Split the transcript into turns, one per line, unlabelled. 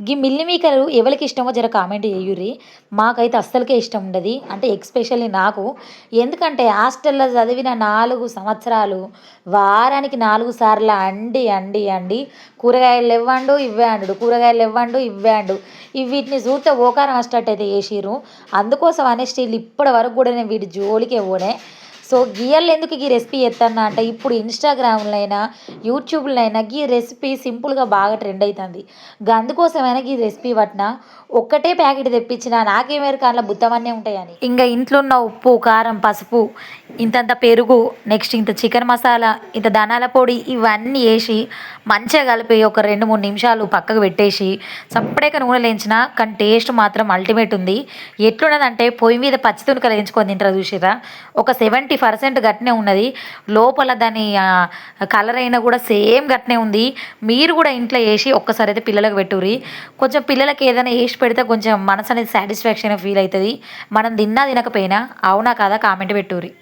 గీ మిల్లి మీకలు ఎవరికి ఇష్టమో జర కామెంట్ చేయుర్రి. మాకైతే అస్సలకే ఇష్టం ఉండదు. అంటే ఎక్స్పెషల్లీ నాకు. ఎందుకంటే హాస్టల్లో చదివిన నాలుగు సంవత్సరాలు వారానికి నాలుగు సార్లు అండి అండి అండి. కూరగాయలు ఇవ్వండు ఇవ్వే అండు. కూరగాయలు ఇవ్వండు ఇవ్వే అండు. ఇవి వీటిని చూస్తే ఓకారం వచ్చేటట్టు అయితే చేసిర్రు. అందుకోసం అనే స్టీల్ ఇప్పటి వరకు కూడా నేను వీటి జోలికే పోనే సో గీయలు ఎందుకు ఈ రెసిపీ ఎత్తన్నా అంటే ఇప్పుడు ఇన్స్టాగ్రామ్లో అయినా యూట్యూబ్లో అయినా గీ రెసిపీ సింపుల్గా బాగా ట్రెండ్ అవుతుంది అందుకోసమైనా ఈ రెసిపీ పట్టిన ఒక్కటే ప్యాకెట్ తెప్పించిన నాకేమేరు కానీ బుద్ధమన్నీ ఉంటాయని. ఇంకా ఇంట్లో ఉన్న ఉప్పు కారం పసుపు ఇంతంత పెరుగు నెక్స్ట్ ఇంత చికెన్ మసాలా ఇంత ధనాల పొడి ఇవన్నీ వేసి మంచిగా కలిపి ఒక రెండు మూడు నిమిషాలు పక్కకు పెట్టేసి సప్పుడేక నూనె లేంచిన కానీ టేస్ట్ మాత్రం అల్టిమేట్ ఉంది. ఎట్లున్నదంటే పొయ్యి మీద పచ్చి తునకలు వేయించుకొని తింటారు చూసిరా ఒక సెవెంటీ పర్సెంట్ గట్నే ఉన్నది. లోపల దాని కలర్ అయినా కూడా సేమ్ గట్నే ఉంది. మీరు కూడా ఇంట్లో వేసి ఒక్కసారి అయితే పిల్లలకు పెట్టుర్రి. కొంచెం పిల్లలకి ఏదైనా వేసి పెడితే కొంచెం మనసు అనేది సాటిస్ఫాక్షన్ ఫీల్ అవుతుంది. మనం తిన్నా తినకపోయినా అవునా కాదా కామెంట్ పెట్టుర్రి.